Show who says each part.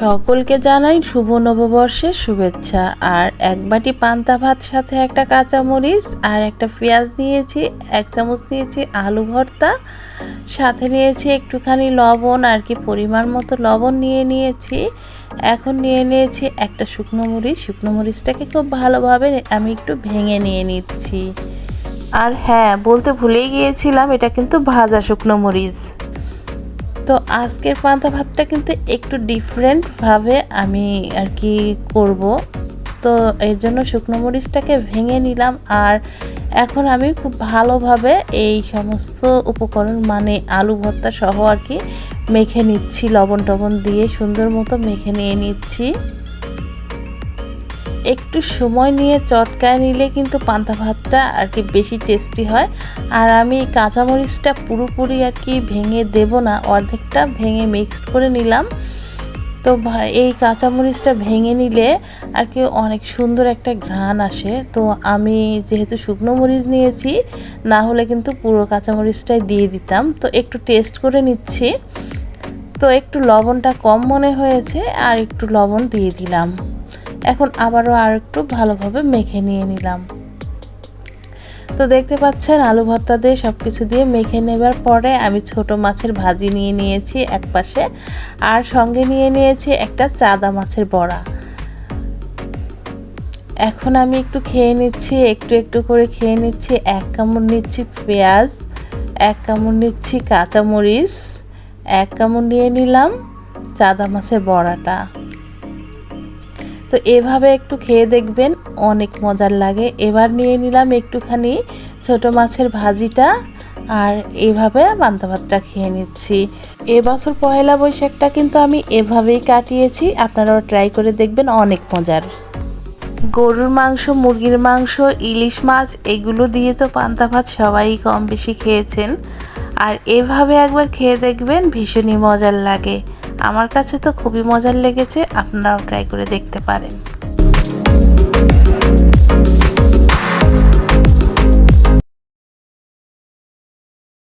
Speaker 1: সকলকে জানাই শুভ নববর্ষের শুভেচ্ছা। আর এক বাটি পান্তা ভাত সাথে একটা কাঁচামরিচ আর একটা পেঁয়াজ নিয়েছি, এক চামচ নিয়েছি আলু ভর্তা। সাথে নিয়েছি একটুখানি লবণ আর কি পরিমাণ মতো লবণ নিয়ে নিয়েছি। এখন নিয়ে নিয়েছি একটা শুকনো মরিচ। শুকনো মরিচটাকে খুব ভালোভাবে আমি একটু ভেঙে নিয়ে নিচ্ছি। আর হ্যাঁ বলতে ভুলেই গিয়েছিলাম, এটা কিন্তু ভাজা শুকনো মরিচ। তো আজকের পান্তা ভাতটা কিন্তু একটু ডিফারেন্টভাবে আমি আর কি করব। তো এর জন্য শুকনো মরিচটাকে ভেঙে নিলাম আর এখন আমি খুব ভালোভাবে এই সমস্ত উপকরণ মানে আলু ভর্তা সহ আর কি মেখে নিচ্ছি, লবণ টবণ দিয়ে সুন্দর মতো মেখে নিয়ে নিচ্ছি। একটু সময় নিয়ে চটকায় নিলে কিন্তু পান্তা ভাতটা আর কি বেশি টেস্টি হয়। আর আমি কাঁচামরিচটা পুরোপুরি আর কি ভেঙে দেব না, অর্ধেকটা ভেঙে মিক্সড করে নিলাম। তো এই কাঁচামরিচটা ভেঙে নিলে আর কি অনেক সুন্দর একটা ঘ্রাণ আসে। তো আমি যেহেতু শুকনো মরিচ নিয়েছি, না হলে কিন্তু পুরো কাঁচামরিচটাই দিয়ে দিতাম। তো একটু টেস্ট করে নিচ্ছি। তো একটু লবণটা কম মনে হয়েছে, আর একটু লবণ দিয়ে দিলাম। এখন আবারও আর একটু ভালোভাবে মেখে নিয়ে নিলাম। তো দেখতে পাচ্ছেন, আলু ভর্তা দিয়ে সব কিছু দিয়ে মেখে নেবার পরে আমি ছোট মাছের ভাজি নিয়ে নিয়েছি এক পাশে আর সঙ্গে নিয়ে নিয়েছি একটা চাদা মাছের বড়া। এখন আমি একটু খেয়ে নিচ্ছি, একটু একটু করে খেয়ে নিচ্ছি। এক কামড় নিচ্ছি পেঁয়াজ, এক কামড় নিচ্ছি কাঁচামরিচ, এক কামড় নিয়ে নিলাম চাদা মাছের বড়াটা। তো এভাবে একটু খেয়ে দেখবেন, অনেক মজার লাগে। এবার নিয়ে নিলাম একটুখানি ছোট মাছের ভাজিটা আর এভাবে পান্তা ভাতটা খেয়ে নিচ্ছি। এবছর পয়লা বৈশাখটা কিন্তু আমি এভাবেই কাটিয়েছি, আপনারাও ট্রাই করে দেখবেন, অনেক মজার। গরুর মাংস, মুরগির মাংস, ইলিশ মাছ, এগুলো দিয়ে তো পান্তা ভাত সবাই কম বেশি খেয়েছেন। আর এভাবে একবার খেয়ে দেখবেন, ভীষণই মজার লাগে। আমার কাছে তো খুবই মজার লেগেছে আপনারাও ট্রাই করে দেখতে পারেন।